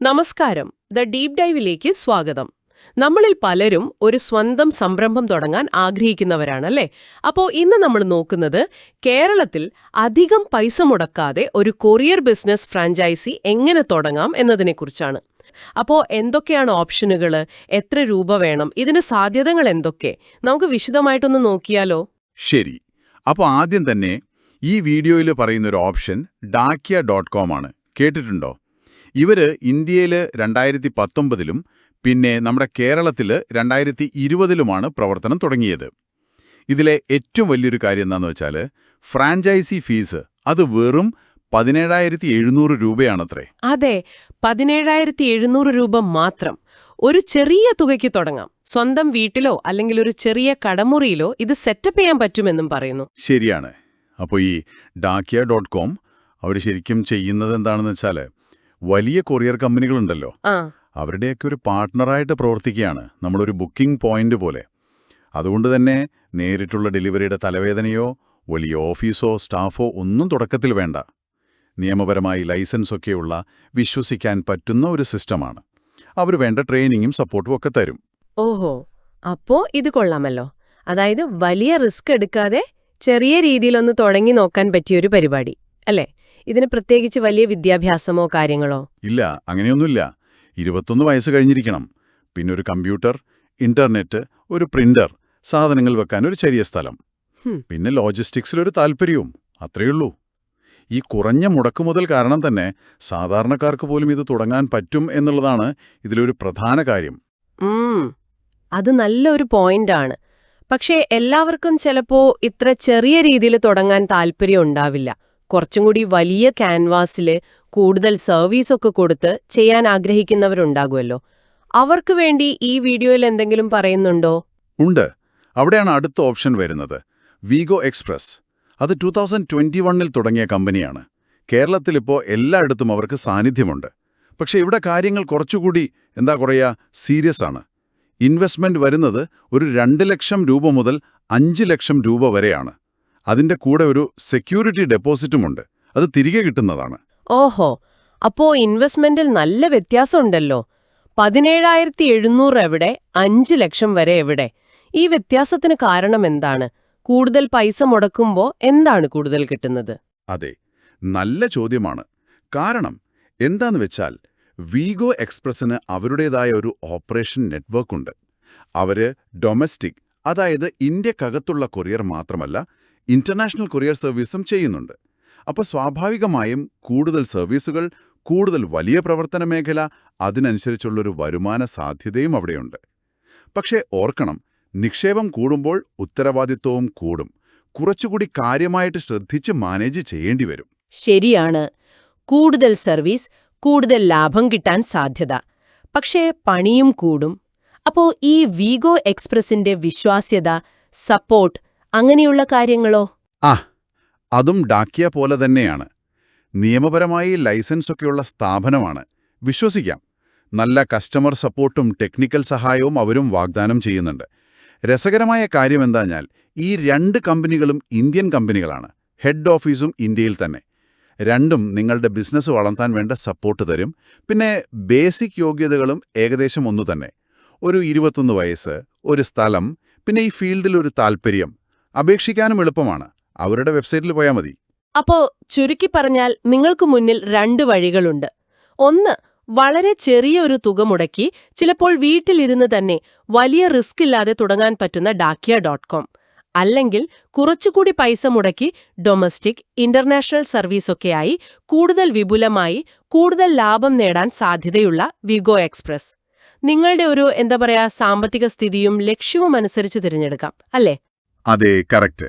നമസ്കാരം. The deep ഡൈവിലേക്ക് സ്വാഗതം. നമ്മളിൽ പലരും ഒരു സ്വന്തം സംരംഭം തുടങ്ങാൻ ആഗ്രഹിക്കുന്നവരാണല്ലേ? അപ്പോൾ ഇന്ന് നമ്മൾ നോക്കുന്നത് കേരളത്തിൽ അധികം പൈസ മുടക്കാതെ ഒരു കൊറിയർ ബിസിനസ് ഫ്രാഞ്ചൈസി എങ്ങനെ തുടങ്ങാം എന്നതിനെക്കുറിച്ചാണ്. അപ്പോൾ എന്തൊക്കെയാണ് ഓപ്ഷനുകൾ? എത്ര രൂപ വേണം? ഇതിന് സാധ്യതകൾ എന്തൊക്കെ? നമുക്ക് വിശദമായിട്ടൊന്ന് നോക്കിയാലോ? ശരി. അപ്പോൾ ആദ്യം തന്നെ ഈ വീഡിയോയിൽ പറയുന്നൊരു ഓപ്ഷൻ ഡാക്കിയ ഡോട്ട് കോം ആണ്. കേട്ടിട്ടുണ്ടോ? ഇവർ ഇന്ത്യയിൽ രണ്ടായിരത്തി പത്തൊമ്പതിലും പിന്നെ നമ്മുടെ കേരളത്തിൽ രണ്ടായിരത്തി ഇരുപതിലുമാണ് പ്രവർത്തനം തുടങ്ങിയത്. ഇതിലെ ഏറ്റവും വലിയൊരു കാര്യം എന്താണെന്ന് വെച്ചാൽ ഫ്രാഞ്ചൈസി ഫീസ് അത് വെറും പതിനേഴായിരത്തി എഴുന്നൂറ് രൂപയാണത്രേ. അതെ പതിനേഴായിരത്തി എഴുന്നൂറ് രൂപ മാത്രം. ഒരു ചെറിയ തുകയ്ക്ക് തുടങ്ങാം. സ്വന്തം വീട്ടിലോ അല്ലെങ്കിൽ ഒരു ചെറിയ കടമുറിയിലോ ഇത് സെറ്റപ്പ് ചെയ്യാൻ പറ്റുമെന്നും പറയുന്നു. ശരിയാണ്. അപ്പോൾ ഈ ഡാക്കിയ ഡോട്ട് കോം അവർ ശരിക്കും ചെയ്യുന്നത് എന്താണെന്ന് വെച്ചാൽ വലിയ കൊറിയർ കമ്പനികളുണ്ടല്ലോ. ഉണ്ടല്ലോ അവരുടെയൊക്കെ ഒരു പാർട്ട്ണറായിട്ട് പ്രവർത്തിക്കുകയാണ്. നമ്മളൊരു ബുക്കിംഗ് പോയിന്റ് പോലെ. അതുകൊണ്ട് തന്നെ നേരിട്ടുള്ള ഡെലിവറിയുടെ തലവേദനയോ വലിയ ഓഫീസോ സ്റ്റാഫോ ഒന്നും തുടക്കത്തിൽ വേണ്ട. നിയമപരമായി ലൈസൻസൊക്കെയുള്ള വിശ്വസിക്കാൻ പറ്റുന്ന ഒരു സിസ്റ്റമാണ്. അവർ വേണ്ട ട്രെയിനിങ്ങും സപ്പോർട്ടും ഒക്കെ തരും. ഓഹോ അപ്പോ ഇത് കൊള്ളാമല്ലോ. അതായത് വലിയ റിസ്ക് എടുക്കാതെ ചെറിയ രീതിയിലൊന്ന് തുടങ്ങി നോക്കാൻ പറ്റിയൊരു പരിപാടി അല്ലേ? ഇതിന് പ്രത്യേകിച്ച് വലിയ വിദ്യാഭ്യാസമോ കാര്യങ്ങളോ? ഇല്ല അങ്ങനെയൊന്നുമില്ല. ഇരുപത്തൊന്ന് വയസ്സ് കഴിഞ്ഞിരിക്കണം. പിന്നെ ഒരു കമ്പ്യൂട്ടർ ഇന്റർനെറ്റ് ഒരു പ്രിന്റർ സാധനങ്ങൾ വെക്കാൻ ഒരു ചെറിയ സ്ഥലം. പിന്നെ ലോജിസ്റ്റിക്സിലൊരു താല്പര്യവും അത്രയുള്ളൂ. ഈ കുറഞ്ഞ മുടക്കുമുതൽ കാരണം തന്നെ സാധാരണക്കാർക്ക് പോലും ഇത് തുടങ്ങാൻ പറ്റും എന്നുള്ളതാണ് ഇതിലൊരു പ്രധാന കാര്യം. അത് നല്ലൊരു പോയിന്റാണ്. പക്ഷേ എല്ലാവർക്കും ചിലപ്പോ ഇത്ര ചെറിയ രീതിയിൽ തുടങ്ങാൻ താല്പര്യം ഉണ്ടാവില്ല. കുറച്ചും കൂടി വലിയ ക്യാൻവാസിൽ കൂടുതൽ സർവീസൊക്കെ കൊടുത്ത് ചെയ്യാൻ ആഗ്രഹിക്കുന്നവരുണ്ടാകുമല്ലോ. അവർക്ക് വേണ്ടി ഈ വീഡിയോയിൽ എന്തെങ്കിലും പറയുന്നുണ്ടോ? ഉണ്ട്. അവിടെയാണ് അടുത്ത ഓപ്ഷൻ വരുന്നത്. Vego Express. അത് ടൂ തൗസൻഡ് ട്വന്റി വണ്ണിൽ തുടങ്ങിയ കമ്പനിയാണ്. കേരളത്തിലിപ്പോൾ എല്ലായിടത്തും അവർക്ക് സാന്നിധ്യമുണ്ട്. പക്ഷേ ഇവിടെ കാര്യങ്ങൾ കുറച്ചുകൂടി എന്താ പറയുക സീരിയസ് ആണ്. ഇൻവെസ്റ്റ്മെന്റ് വരുന്നത് ഒരു രണ്ട് ലക്ഷം രൂപ മുതൽ അഞ്ച് ലക്ഷം രൂപ വരെയാണ്. അതിന്റെ കൂടെ ഒരു സെക്യൂരിറ്റി ഡെപ്പോസിറ്റുമുണ്ട് അത് തിരികെ കിട്ടുന്നതാണ്. ഓഹോ അപ്പോ ഇൻവെസ്റ്റ്മെന്റിൽ നല്ല വ്യത്യാസമുണ്ടല്ലോ. പതിനേഴായിരത്തി എഴുന്നൂറ് എവിടെ അഞ്ച് ലക്ഷം വരെ എവിടെ? ഈ വ്യത്യാസത്തിന് കാരണം എന്താണ്? കൂടുതൽ പൈസ മുടക്കുമ്പോ എന്താണ് കൂടുതൽ കിട്ടുന്നത്? അതെ നല്ല ചോദ്യമാണ്. കാരണം എന്താന്ന് വെച്ചാൽ വീഗോ എക്സ്പ്രസിന് അവരുടേതായ ഒരു ഓപ്പറേഷൻ നെറ്റ്വർക്ക് ഉണ്ട് അവർ ഡൊമസ്റ്റിക് അതായത് ഇന്ത്യക്കകത്തുള്ള കൊറിയർ മാത്രമല്ല ഇന്റർനാഷണൽ കൊറിയർ സർവീസും ചെയ്യുന്നുണ്ട്. അപ്പോൾ സ്വാഭാവികമായും കൂടുതൽ സർവീസുകൾ കൂടുതൽ വലിയ പ്രവർത്തന മേഖല അതിനനുസരിച്ചുള്ളൊരു വരുമാന സാധ്യതയും അവിടെയുണ്ട്. പക്ഷേ ഓർക്കണം നിക്ഷേപം കൂടുമ്പോൾ ഉത്തരവാദിത്വവും കൂടും. കുറച്ചുകൂടി കാര്യമായിട്ട് ശ്രദ്ധിച്ച് മാനേജ് ചെയ്യേണ്ടി വരും. ശരിയാണ്. കൂടുതൽ സർവീസ് കൂടുതൽ ലാഭം കിട്ടാൻ സാധ്യത. പക്ഷേ പണിയും കൂടും. അപ്പോ ഈ വീഗോ എക്സ്പ്രസിന്റെ വിശ്വാസ്യത സപ്പോർട്ട് അങ്ങനെയുള്ള കാര്യങ്ങളോ? ആ അതും ഡാക്കിയ പോലെ തന്നെയാണ്. നിയമപരമായി ലൈസൻസൊക്കെയുള്ള സ്ഥാപനമാണ്. വിശ്വസിക്കാം. നല്ല കസ്റ്റമർ സപ്പോർട്ടും ടെക്നിക്കൽ സഹായവും അവരും വാഗ്ദാനം ചെയ്യുന്നുണ്ട്. രസകരമായ കാര്യം എന്താഞ്ഞാൽ ഈ രണ്ട് കമ്പനികളും ഇന്ത്യൻ കമ്പനികളാണ്. ഹെഡ് ഓഫീസും ഇന്ത്യയിൽ തന്നെ. രണ്ടും നിങ്ങളുടെ ബിസിനസ് വളർത്താൻ വേണ്ട സപ്പോർട്ട് തരും. പിന്നെ ബേസിക് യോഗ്യതകളും ഏകദേശം ഒന്നു തന്നെ. ഒരു ഇരുപത്തൊന്ന് വയസ്സ് ഒരു സ്ഥലം പിന്നെ ഈ ഫീൽഡിൽ ഒരു താൽപ്പര്യം അപേക്ഷിക്കാനും എളുപ്പമാണ്. അവരുടെ വെബ്സൈറ്റിൽ പോയാൽ മതി. അപ്പോ ചുരുക്കി പറഞ്ഞാൽ നിങ്ങൾക്ക് മുന്നിൽ രണ്ട് വഴികളുണ്ട്. ഒന്ന് വളരെ ചെറിയ ഒരു തുക മുടക്കി ചിലപ്പോൾ വീട്ടിലിരുന്ന് തന്നെ വലിയ റിസ്ക് ഇല്ലാതെ തുടങ്ങാൻ പറ്റുന്ന ഡാക്കിയ ഡോട്ട് കോം. അല്ലെങ്കിൽ കുറച്ചുകൂടി പൈസ മുടക്കി ഡൊമസ്റ്റിക് ഇന്റർനാഷണൽ സർവീസൊക്കെയായി കൂടുതൽ വിപുലമായി കൂടുതൽ ലാഭം നേടാൻ സാധ്യതയുള്ള വിഗോ എക്സ്പ്രസ്. നിങ്ങളുടെ ഒരു എന്താ പറയാ സാമ്പത്തിക സ്ഥിതിയും ലക്ഷ്യവും അനുസരിച്ച് തിരഞ്ഞെടുക്കാം അല്ലേ? അതെ കറക്റ്റ്.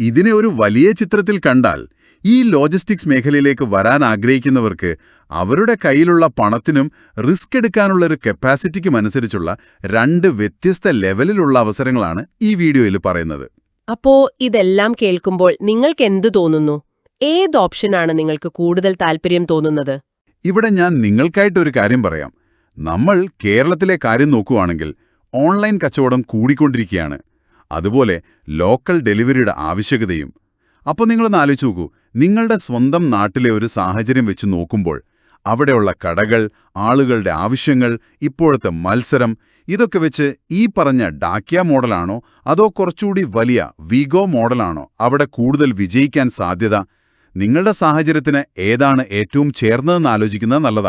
ഇതിനെ ഒരു വലിയ ചിത്രത്തിൽ കണ്ടാൽ ഈ ലോജിസ്റ്റിക്സ് മേഖലയിലേക്ക് വരാൻ ആഗ്രഹിക്കുന്നവർക്ക് അവരുടെ കയ്യിലുള്ള പണത്തിനും റിസ്ക് എടുക്കാനുള്ള ഒരു കപ്പാസിറ്റിക്കും അനുസരിച്ചുള്ള രണ്ട് വ്യത്യസ്ത ലെവലിലുള്ള അവസരങ്ങളാണ് ഈ വീഡിയോയിൽ പറയുന്നത്. അപ്പോ ഇതെല്ലാം കേൾക്കുമ്പോൾ നിങ്ങൾക്ക് എന്തു തോന്നുന്നു? ഏത് ഓപ്ഷനാണ് നിങ്ങൾക്ക് കൂടുതൽ താല്പര്യം തോന്നുന്നത്? ഇവിടെ ഞാൻ നിങ്ങൾക്കായിട്ടൊരു കാര്യം പറയാം. നമ്മൾ കേരളത്തിലെ കാര്യം നോക്കുവാണെങ്കിൽ ഓൺലൈൻ കച്ചവടം കൂടിക്കൊണ്ടിരിക്കുകയാണ്. അതുപോലെ ലോക്കൽ ഡെലിവറിയുടെ ആവശ്യകതയും. അപ്പോൾ നിങ്ങളൊന്ന് ആലോചിച്ച് നോക്കൂ. നിങ്ങളുടെ സ്വന്തം നാട്ടിലെ ഒരു സാഹചര്യം വെച്ച് നോക്കുമ്പോൾ അവിടെയുള്ള കടകൾ ആളുകളുടെ ആവശ്യങ്ങൾ ഇപ്പോഴത്തെ മത്സരം ഇതൊക്കെ വെച്ച് ഈ പറഞ്ഞ ഡാക്യ മോഡലാണോ? അതോ കുറച്ചുകൂടി വലിയ വിഗോ മോഡലാണോ? അവിടെ കൂടുതൽ വിജയിക്കാൻ സാധ്യത? നിങ്ങളുടെ സാഹചര്യത്തിന് ഏതാണ് ഏറ്റവും ചേർന്നതെന്ന് ആലോചിക്കുന്നത് നല്ലതാണ്